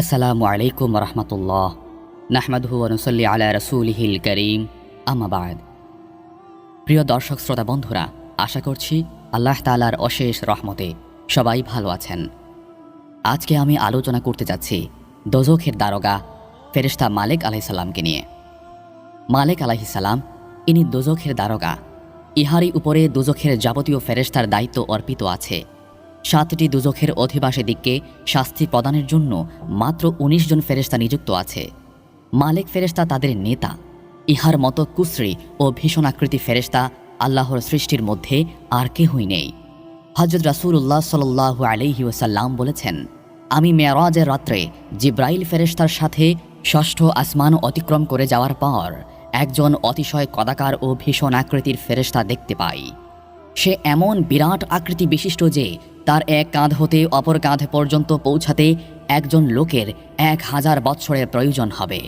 আসসালামু আলাইকুম রহমতুল্লাহ নাহমাদহু অনুসল্লি আলা রসুলহিল করিম আমাবাদ প্রিয় দর্শক, শ্রোতা, বন্ধুরা, আশা করছি আল্লাহ তালার অশেষ রহমতে সবাই ভালো আছেন। আজকে আমি আলোচনা করতে যাচ্ছি দোজখের দারোগা ফেরেশতা মালিক আলাইসাল্লামকে নিয়ে। মালিক আলাইসাল্লাম ইনি দোজখের দারোগা। ইহারই উপরে দুজখের যাবতীয় ফেরেশতার দায়িত্ব অর্পিত আছে। সাতটি দুজখের অধিবাসী দিককে শাস্তি প্রদানের জন্য মাত্র ১৯ জন ফেরেশতা নিযুক্ত আছে। মালিক ফেরেশতা তাদের নেতা। ইহার মতো কুশ্রী ও ভীষণ আকৃতি ফেরেশতা আল্লাহর সৃষ্টির মধ্যে আর কেহই নেই। হজরত রাসূলুল্লাহ সাল্লাহ আলহি ওসাল্লাম বলেছেন, আমি মেয়ারাজের রাত্রে জিব্রাইল ফেরেস্তার সাথে ষষ্ঠ আসমান অতিক্রম করে যাওয়ার পর একজন অতিশয় কদাকার ও ভীষণ আকৃতির ফেরেশতা দেখতে পাই। সে এমন বিরাট আকৃতি বিশিষ্ট যে তার এক কাঁধ হতে অপর কাঁধ পর্যন্ত পৌঁছাতে একজন লোকের এক হাজার বৎসরের প্রয়োজন হবে।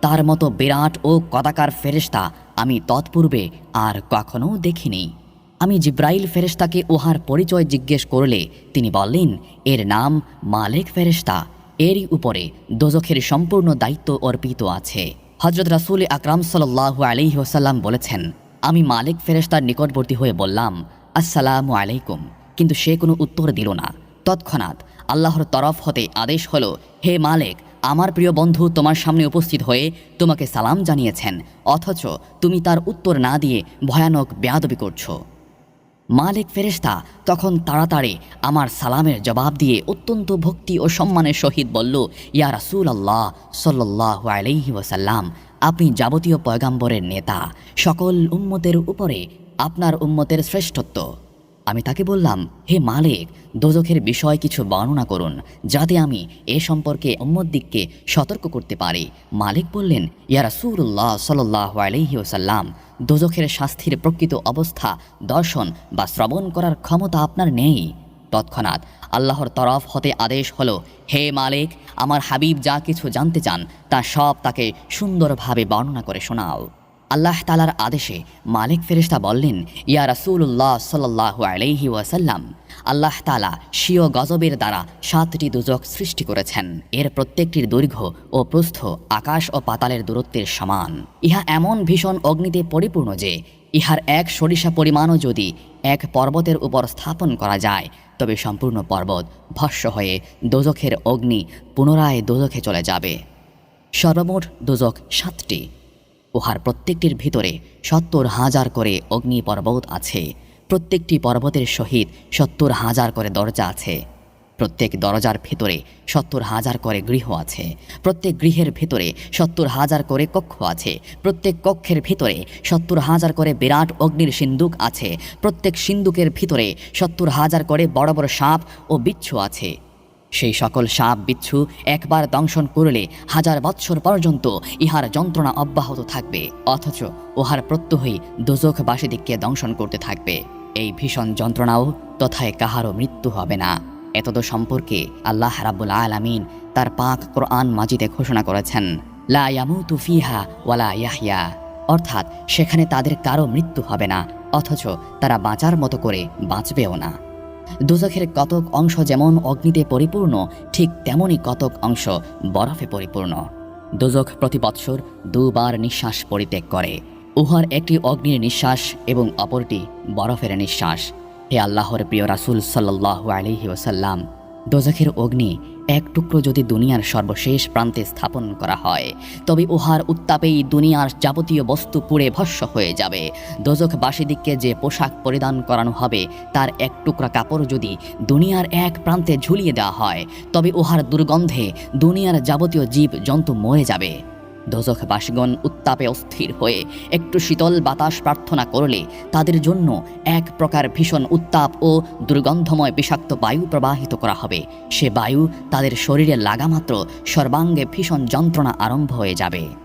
তার মতো বিরাট ও কদাকার ফেরেশতা আমি তৎপূর্বে আর কখনো দেখিনি। আমি জিব্রাইল ফেরেশতাকে উহার পরিচয় জিজ্ঞেস করলে তিনি বললেন, এর নাম মালিক ফেরেশতা। এরই উপরে দোজখের সম্পূর্ণ দায়িত্ব অর্পিত আছে। হজরত রাসুল আকরাম সাল্লাহ আলিহি ওসাল্লাম বলেছেন আমি মালিক ফেরেশতার নিকটবর্তী হয়ে বললাম, আসসালামু আলাইকুম। কিন্তু সে কোনো উত্তর দিল না। তৎক্ষণাৎ আল্লাহর তরফ হতে আদেশ হলো, হে মালিক, আমার প্রিয় বন্ধু তোমার সামনে উপস্থিত হয়ে তোমাকে সালাম জানিয়েছেন, অথচ তুমি তার উত্তর না দিয়ে ভয়ানক বেয়াদবি করছ। মালিক ফেরেশতা তখন তাড়াতাড়ি আমার সালামের জবাব দিয়ে অত্যন্ত ভক্তি ও সম্মানের সহিত বলল, ইয়া রাসূল আল্লাহ সাল্লাহ আলাইহি ওয়াসাল্লাম আপনি যাবতীয় পয়গাম্বরের নেতা। সকল উম্মতের উপরে আপনার উম্মতের শ্রেষ্ঠত্ব। আমি তাকে বললাম, হে মালিক, দোজখের বিষয় কিছু বর্ণনা করুন, যাতে আমি এ সম্পর্কে দিককে সতর্ক করতে পারি। মালিক বললেন, ইয়া রাসূলুল্লাহ সাল্লাহ আলহি ওসাল্লাম দোজখের শাস্তির প্রকৃত অবস্থা দর্শন বা শ্রবণ করার ক্ষমতা আপনার নেই। তৎক্ষণাৎ আল্লাহর তরফ হতে আদেশ হলো, হে মালিক, আমার হাবিব যা কিছু জানতে চান, তা সব তাকে সুন্দরভাবে বর্ণনা করে শোনাও। আল্লাহ তালার আদেশে মালিক ফেরেশতা বললেন, ইয়া রাসূলুল্লাহ সাল্লাহ আলাইহি ওয়াসাল্লাম, আল্লাহ তালা স্বীয় গজবের দ্বারা সাতটি দুজক সৃষ্টি করেছেন। এর প্রত্যেকটির দৈর্ঘ্য ও প্রস্থ আকাশ ও পাতালের দূরত্বের সমান। ইহা এমন ভীষণ অগ্নিতে পরিপূর্ণ যে, ইহার এক সরিষা পরিমাণও যদি এক পর্বতের উপর স্থাপন করা যায় তবে সম্পূর্ণ পর্বত ভস্য হয়ে দোজখের অগ্নি পুনরায় দোজখে চলে যাবে। সর্বমোট দোজক সাতটি। উহার প্রত্যেকটির ভিতরে সত্তর হাজার করে অগ্নি পর্বত আছে। প্রত্যেকটি পর্বতের সহিত সত্তর হাজার করে দরজা আছে। প্রত্যেক দরজার ভেতরে সত্তর হাজার করে গৃহ আছে। প্রত্যেক গৃহের ভেতরে সত্তর হাজার করে কক্ষ আছে। প্রত্যেক কক্ষের ভিতরে সত্তর হাজার করে বিরাট অগ্নির সিন্দুক আছে। প্রত্যেক সিন্দুকের ভিতরে সত্তর হাজার করে বড় বড় সাপ ও বিচ্ছু আছে। সেই সকল সাপ বিচ্ছু একবার দংশন করলে হাজার বৎসর পর্যন্ত ইহার যন্ত্রণা অব্যাহত থাকবে, অথচ উহার প্রত্যহই দোজখবাসীদিককে দংশন করতে থাকবে। এই ভীষণ যন্ত্রণাও তথায় কাহারও মৃত্যু হবে না। এতদ সম্পর্কে আল্লাহ রাব্বুল আলামিন তার পাক কোরআন মাজিদে ঘোষণা করেছেন। লা ইয়ামুতু ওয়ালা ইয়াহইয়া। অর্থাৎ সেখানে তাদের কারও মৃত্যু হবে না, অথচ তারা বাঁচার মতো করে বাঁচবেও না। দোজখের কতক অংশ যেমন অগ্নিতে পরিপূর্ণ, ঠিক তেমনই কতক অংশ বরফে পরিপূর্ণ। দোজখ প্রতি বৎসর দুবার নিঃশ্বাস পরিত্যাগ করে। উহার একটি অগ্নির নিঃশ্বাস এবং অপরটি বরফের নিঃশ্বাস। হে আল্লাহর প্রিয় রাসুল সাল্লাহ আলহি ওসাল্লাম দোজখের অগ্নি এক টুকরো যদি দুনিয়ার সর্বশেষ প্রান্তে স্থাপন করা হয়, তবে উহার উত্তাপেই দুনিয়ার যাবতীয় বস্তু পুড়ে ভস্য হয়ে যাবে। দোজখবাসীদিককে যে পোশাক পরিধান করানো হবে, তার এক টুকরা কাপড় যদি দুনিয়ার এক প্রান্তে ঝুলিয়ে দেওয়া হয়, তবে উহার দুর্গন্ধে দুনিয়ার যাবতীয় জীব জন্তু মরে যাবে। দোজখবাসীগণ উত্তাপে অস্থির হয়ে একটু শীতল বাতাস প্রার্থনা করলে তাদের জন্য এক প্রকার ভীষণ উত্তাপ ও দুর্গন্ধময় বিষাক্ত বায়ু প্রবাহিত করা হবে। সে বায়ু তাদের শরীরে লাগামাত্র সর্বাঙ্গে ভীষণ যন্ত্রণা আরম্ভ হয়ে যাবে।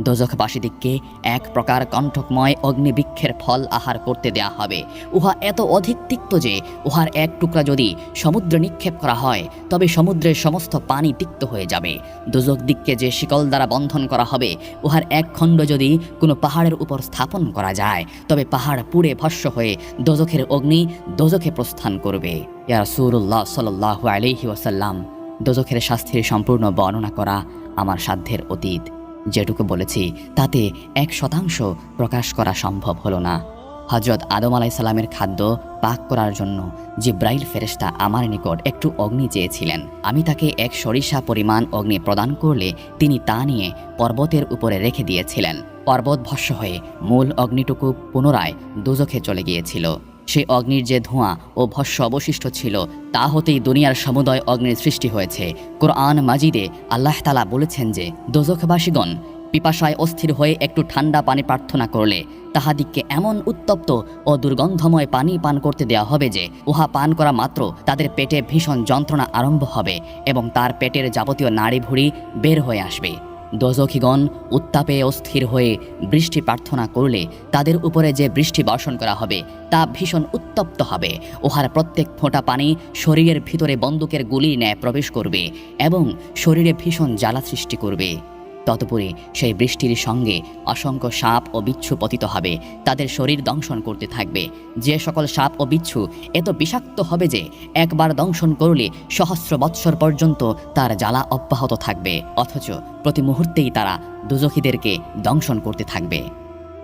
দোজখবাসীদিককে এক প্রকার কণ্ঠকময় অগ্নিবৃক্ষের ফল আহার করতে দেয়া হবে। উহা এত অধিক তিক্ত যে, উহার এক টুকরা যদি সমুদ্রে নিক্ষেপ করা হয়, তবে সমুদ্রের সমস্ত পানি তিক্ত হয়ে যাবে। দোজক দিককে যে শিকল দ্বারা বন্ধন করা হবে, উহার এক খণ্ড যদি কোনো পাহাড়ের উপর স্থাপন করা যায়, তবে পাহাড় পুড়ে ভস্য হয়ে দোজখের অগ্নি দোজখে প্রস্থান করবে। ইয়া সুরুল্লাহ সাল্লাল্লাহু আলাইহি ওয়াসাল্লাম, দোজখের শাস্তির সম্পূর্ণ বর্ণনা করা আমার সাধ্যের অতীত। যেটুকু বলেছি, তাতে এক শতাংশ প্রকাশ করা সম্ভব হলো না। হজরত আদম আলাইসাল্লামের খাদ্য পাক করার জন্য জিব্রাইল ফেরেশতা আমার নিকট একটু অগ্নি চেয়েছিলেন। আমি তাকে এক সরিষা পরিমাণ অগ্নি প্রদান করলে তিনি তা নিয়ে পর্বতের উপরে রেখে দিয়েছিলেন। পর্বত ভস্য হয়ে মূল অগ্নিটুকু পুনরায় দুজখে চলে গিয়েছিল। সেই অগ্নির যে ধোঁয়া ও ভস্য অবশিষ্ট ছিল, তা হতেই দুনিয়ার সমুদয় অগ্নির সৃষ্টি হয়েছে। কোরআন মাজিদে আল্লাহ তালা বলেছেন যে, দোজখবাসীগণ পিপাসায় অস্থির হয়ে একটু ঠান্ডা পানি প্রার্থনা করলে, তাহাদিগকে এমন উত্তপ্ত ও দুর্গন্ধময় পানি পান করতে দেওয়া হবে যে, উহা পান করা মাত্র তাদের পেটে ভীষণ যন্ত্রণা আরম্ভ হবে এবং তার পেটের যাবতীয় নাড়ি ভুড়ি বের হয়ে আসবে। দোজখিগণ উত্তাপে অস্থির হয়ে বৃষ্টি প্রার্থনা করলে তাদের উপরে যে বৃষ্টি বর্ষণ করা হবে, তা ভীষণ উত্তপ্ত হবে। উহার প্রত্যেক ফোঁটা পানি শরীরের ভিতরে বন্দুকের গুলি ন্যায় প্রবেশ করবে এবং শরীরে ভীষণ জ্বালা সৃষ্টি করবে। ততপরে সেই বৃষ্টির সঙ্গে অসংখ্য সাপ ও বিচ্ছু পতিত হবে, তাদের শরীর দংশন করতে থাকবে। যে সকল সাপ ও বিচ্ছু এত বিষাক্ত হবে যে, একবার দংশন করলে সহস্র বৎসর পর্যন্ত তার জ্বালা অব্যাহত থাকবে, অথচ প্রতি মুহূর্তেই তারা দুজখীদেরকে দংশন করতে থাকবে।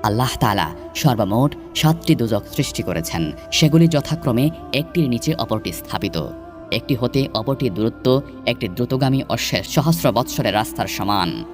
আল্লাহ তাআলা সর্বমোট সাতটি দুজক সৃষ্টি করেছেন, সেগুলি যথাক্রমে একটির নিচে অপরটি স্থাপিত। একটি হতে অপরটির দূরত্ব, একটি দ্রুতগামী অশ্বের সহস্র বৎসরের রাস্তার সমান।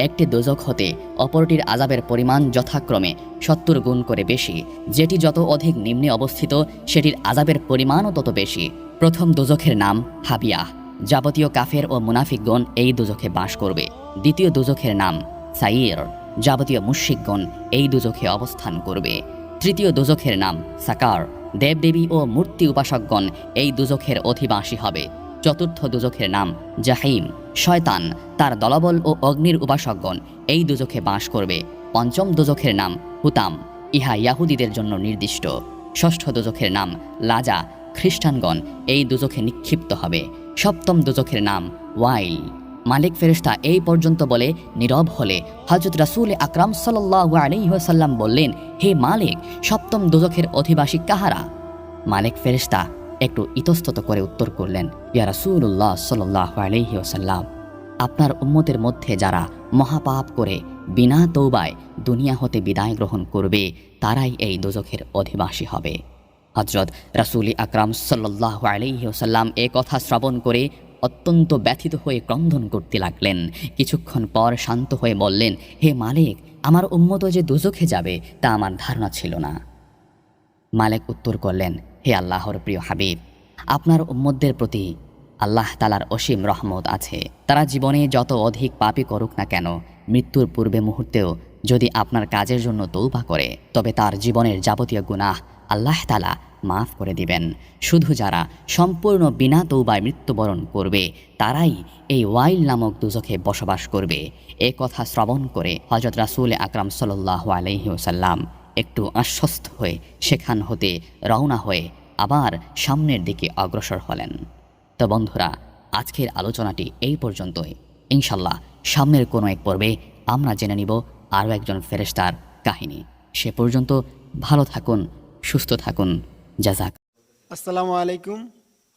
একটি দোজক হতে অপরটির আজাবের পরিমাণ যথাক্রমে সত্তর গুণ করে বেশি। যেটি যত অধিক নিম্নে অবস্থিত, সেটির আজাবের পরিমাণও তত বেশি। প্রথম দোজখের নাম হাবিয়াহ যাবতীয় কাফের ও মুনাফিকগণ এই দুজখে বাস করবে। দ্বিতীয় দুজখের নাম সাইর যাবতীয় মুশিকগণ এই দুজখে অবস্থান করবে। তৃতীয় দুজখের নাম সাকার। দেবদেবী ও মূর্তি উপাসকগণ এই দুজখের অধিবাসী হবে। চতুর্থ দুজখের নাম জাহিম। শয়তান, তার দলবল ও অগ্নির উপাসকগণ এই দুজখে বাস করবে। পঞ্চম দুজখের নাম হুতাম, ইহা ইয়াহুদীদের জন্য নির্দিষ্ট। ষষ্ঠ দুজখের নাম লাজা, খ্রিস্টানগণ এই দুজখে নিক্ষিপ্ত হবে। সপ্তম দুজখের নাম ওয়াইল। মালিক ফেরেশতা এই পর্যন্ত বলে, নীরব হলে হজরত রাসূল আকরাম ওয়াসাল্লাম বললেন, হে মালিক, সপ্তম দুজখের অধিবাসী কাহারা? মালিক ফেরেশতা একটু ইতস্তত করে উত্তর করলেন, ইয়া রাসূলুল্লাহ সাল্লাল্লাহু আলাইহি ওয়াসাল্লাম, আপনার উম্মতের মধ্যে যারা মহাপাপ করে বিনা তৌবায় দুনিয়া হতে বিদায় গ্রহণ করবে, তারাই এই দোজখের অধিবাসী হবে। হজরত রাসূলি আকরাম সাল্লাহ আলাইহি ওসাল্লাম এ কথা শ্রবণ করে অত্যন্ত ব্যথিত হয়ে ক্রন্দন করতে লাগলেন। কিছুক্ষণ পর শান্ত হয়ে বললেন, হে মালিক, আমার উম্মত যে দুজখে যাবে তা আমার ধারণা ছিল না। মালিক উত্তর করলেন, হে আল্লাহর প্রিয় হাবিব, আপনার উম্মতদের প্রতি আল্লাহ তালার অসীম রহমত আছে। তারা জীবনে যত অধিক পাপই করুক না কেন, মৃত্যুর পূর্বে মুহূর্তেও যদি আপনার কাজের জন্য তৌবা করে, তবে তার জীবনের যাবতীয় গুনাহ আল্লাহ তালা মাফ করে দিবেন। শুধু যারা সম্পূর্ণ বিনা তৌবায় মৃত্যুবরণ করবে, তারাই এই ওয়াইল নামক দুজখে বসবাস করবে। এ কথা শ্রবণ করে হজরত রাসুল আকরাম সাল্লাহ আলহি ওসাল্লাম একটু আশ্বস্ত হয়ে সেখান হতে রওনা হয়ে আবার সামনের দিকে অগ্রসর হলেন। তো বন্ধুরা, আজকের আলোচনাটি এই পর্যন্তই। ইনশাল্লাহ, সামনের কোনো এক পর্বে আমরা জেনে নিব আরও একজন ফেরেশতার কাহিনী। সে পর্যন্ত ভালো থাকুন, সুস্থ থাকুন। জাজাক। আসসালামু আলাইকুম।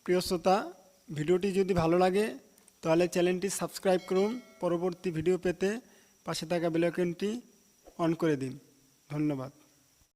প্রিয় শ্রোতা, ভিডিওটি যদি ভালো লাগে, তাহলে চ্যানেলটি সাবস্ক্রাইব করুন। পরবর্তী ভিডিও পেতে পাশে থাকা বেলাইকনটি অন করে দিন। ধন্যবাদ।